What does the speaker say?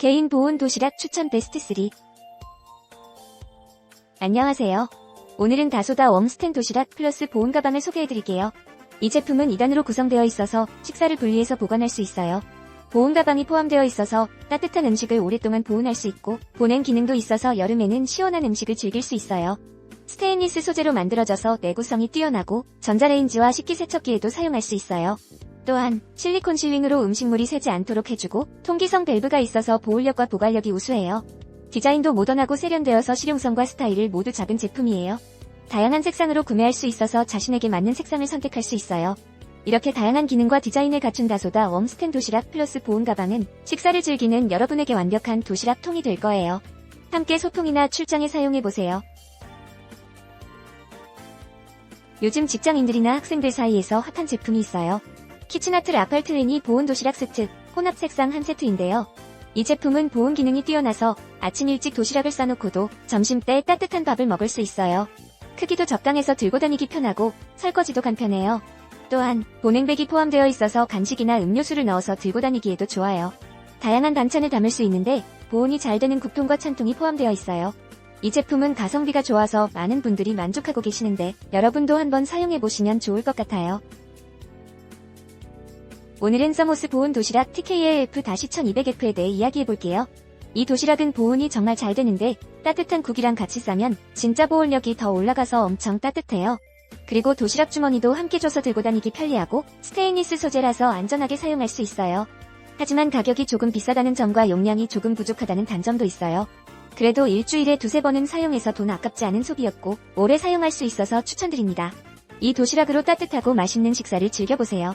개인 보온 도시락 추천 베스트 3 안녕하세요. 오늘은 다소다 웜스텐 도시락 플러스 보온 가방을 소개해드릴게요. 이 제품은 2단으로 구성되어 있어서 식사를 분리해서 보관할 수 있어요. 보온 가방이 포함되어 있어서 따뜻한 음식을 오랫동안 보온할 수 있고 보냉 기능도 있어서 여름에는 시원한 음식을 즐길 수 있어요. 스테인리스 소재로 만들어져서 내구성이 뛰어나고 전자레인지와 식기세척기에도 사용할 수 있어요. 또한 실리콘 실링으로 음식물이 새지 않도록 해주고 통기성 밸브가 있어서 보온력과 보관력이 우수해요. 디자인도 모던하고 세련되어서 실용성과 스타일을 모두 잡은 제품이에요. 다양한 색상으로 구매할 수 있어서 자신에게 맞는 색상을 선택할 수 있어요. 이렇게 다양한 기능과 디자인을 갖춘 다소다 웜스텐 도시락 플러스 보온 가방은 식사를 즐기는 여러분에게 완벽한 도시락 통이 될 거예요. 함께 소풍이나 출장에 사용해보세요. 요즘 직장인들이나 학생들 사이에서 핫한 제품이 있어요. 키친아트 라팔트레니 보온 도시락 세트, 혼합 색상 한 세트인데요. 이 제품은 보온 기능이 뛰어나서 아침 일찍 도시락을 싸놓고도 점심 때 따뜻한 밥을 먹을 수 있어요. 크기도 적당해서 들고 다니기 편하고 설거지도 간편해요. 또한 보냉백이 포함되어 있어서 간식이나 음료수를 넣어서 들고 다니기에도 좋아요. 다양한 반찬을 담을 수 있는데 보온이 잘 되는 국통과 찬통이 포함되어 있어요. 이 제품은 가성비가 좋아서 많은 분들이 만족하고 계시는데 여러분도 한번 사용해보시면 좋을 것 같아요. 오늘은 서모스 보온 도시락 TKLF-1200F에 대해 이야기해볼게요. 이 도시락은 보온이 정말 잘 되는데 따뜻한 국이랑 같이 싸면 진짜 보온력이 더 올라가서 엄청 따뜻해요. 그리고 도시락 주머니도 함께 줘서 들고 다니기 편리하고 스테인리스 소재라서 안전하게 사용할 수 있어요. 하지만 가격이 조금 비싸다는 점과 용량이 조금 부족하다는 단점도 있어요. 그래도 일주일에 두세 번은 사용해서 돈 아깝지 않은 소비였고 오래 사용할 수 있어서 추천드립니다. 이 도시락으로 따뜻하고 맛있는 식사를 즐겨보세요.